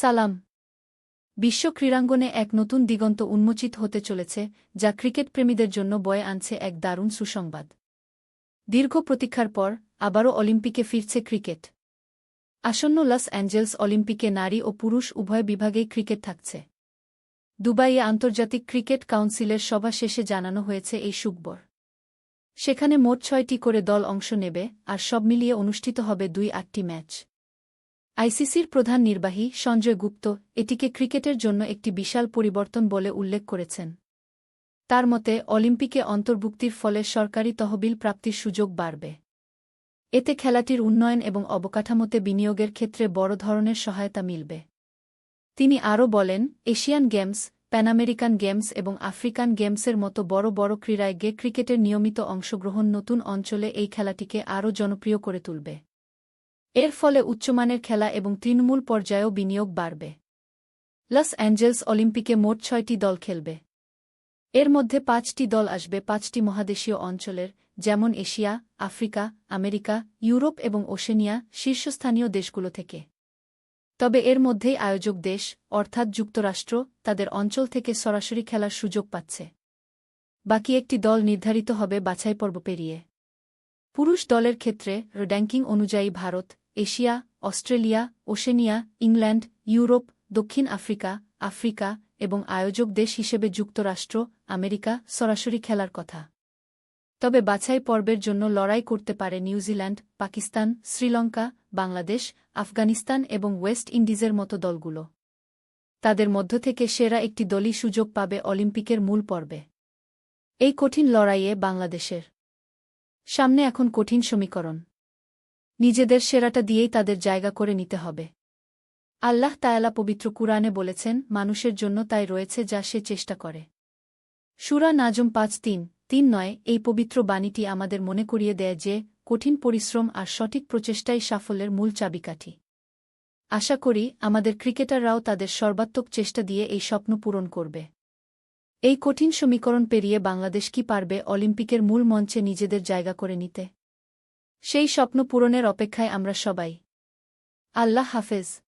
সালাম। বিশ্ব ক্রীড়াঙ্গনে এক নতুন দিগন্ত উন্মোচিত হতে চলেছে, যা ক্রিকেট প্রেমীদের জন্য বয়ে আনছে এক দারুণ সুসংবাদ। দীর্ঘ প্রতীক্ষার পর, আবারও অলিম্পিকে ফিরছে ক্রিকেট। আসন্ন লস অ্যাঞ্জেলস অলিম্পিকে নারী ও পুরুষ উভয় বিভাগেই ক্রিকেট থাকছে। দুবাইয়ে আন্তর্জাতিক ক্রিকেট কাউন্সিলের সভা শেষে জানানো হয়েছে এই সুখবর। সেখানে মোট ছয়টি করে দল অংশ নেবে, আর সব মিলিয়ে অনুষ্ঠিত হবে দুই আটটি ম্যাচ। আইসিসির প্রধান নির্বাহী সঞ্জয় গুপ্ত এটিকে ক্রিকেটের জন্য একটি বিশাল পরিবর্তন বলে উল্লেখ করেছেন। তার মতে, অলিম্পিকে অন্তর্ভুক্তির ফলে সরকারি তহবিল প্রাপ্তির সুযোগ বাড়বে। এতে খেলাটির উন্নয়ন এবং অবকাঠামোতে বিনিয়োগের ক্ষেত্রে বড় ধরনের সহায়তা মিলবে। তিনি আরও বলেন, Asian games pan American games এবং আফ্রিকান গেমসের মতো বড় বড় ক্রীড়ায় গে ক্রিকেটের নিয়মিত অংশগ্রহণ নতুন অঞ্চলে এই খেলাটিকে আরও জনপ্রিয় করে তুলবে। এর ফলে উচ্চমানের খেলা এবং তৃণমূল পর্যায়েও বিনিয়োগ বাড়বে। লস অ্যাঞ্জেলস অলিম্পিকে মোট ছয়টি দল খেলবে। এর মধ্যে পাঁচটি দল আসবে পাঁচটি মহাদেশীয় অঞ্চলের, যেমন এশিয়া, আফ্রিকা, আমেরিকা, ইউরোপ এবং ওশেনিয়া, শীর্ষস্থানীয় দেশগুলো থেকে। তবে এর মধ্যেই আয়োজক দেশ, অর্থাৎ যুক্তরাষ্ট্র, তাদের অঞ্চল থেকে সরাসরি খেলার সুযোগ পাচ্ছে। বাকি একটি দল নির্ধারিত হবে বাছাই পর্ব পেরিয়ে। পুরুষ দলের ক্ষেত্রে, র্যাঙ্কিং অনুযায়ী Bharat Asia, Australia, Oceania, England, Europe, দক্ষিণ আফ্রিকা আফ্রিকা এবং আয়োজক দেশ হিসেবে যুক্তরাষ্ট্র, আমেরিকা সরাসরি খেলার কথা। তবে বাছাই পর্বের জন্য লড়াই করতে পারে নিউজিল্যান্ড পাকিস্তান, শ্রীলঙ্কা, বাংলাদেশ, আফগানিস্তান এবং ওয়েস্ট ইন্ডিজের মতো দলগুলো। তাদের মধ্য থেকে সেরা একটি দলই সুযোগ পাবে অলিম্পিকের মূল পর্বে। এই কঠিন লড়াইয়ে বাংলাদেশের সামনে এখন কঠিন সমীকরণ। নিজেদের সেরাটা দিয়েই তাদের জায়গা করে নিতে হবে। আল্লাহ তায়ালা পবিত্র কুরআনে বলেছেন, মানুষের জন্য তাই রয়েছে যা সে চেষ্টা করে। সুরা নাজম পাঁচ তিন তিন নয়, এই পবিত্র বাণীটি আমাদের মনে করিয়ে দেয় যে, কঠিন পরিশ্রম আর সঠিক প্রচেষ্টাই সাফল্যের মূল চাবিকাঠি। আশা করি, আমাদের ক্রিকেটাররাও তাদের সর্বাত্মক চেষ্টা দিয়ে এই স্বপ্ন পূরণ করবে। এই কঠিন সমীকরণ পেরিয়ে বাংলাদেশ কি পারবে অলিম্পিকের মূল মঞ্চে নিজেদের জায়গা করে নিতে? সেই স্বপ্ন পূরণের অপেক্ষায় আমরা সবাই। আল্লাহ হাফেজ।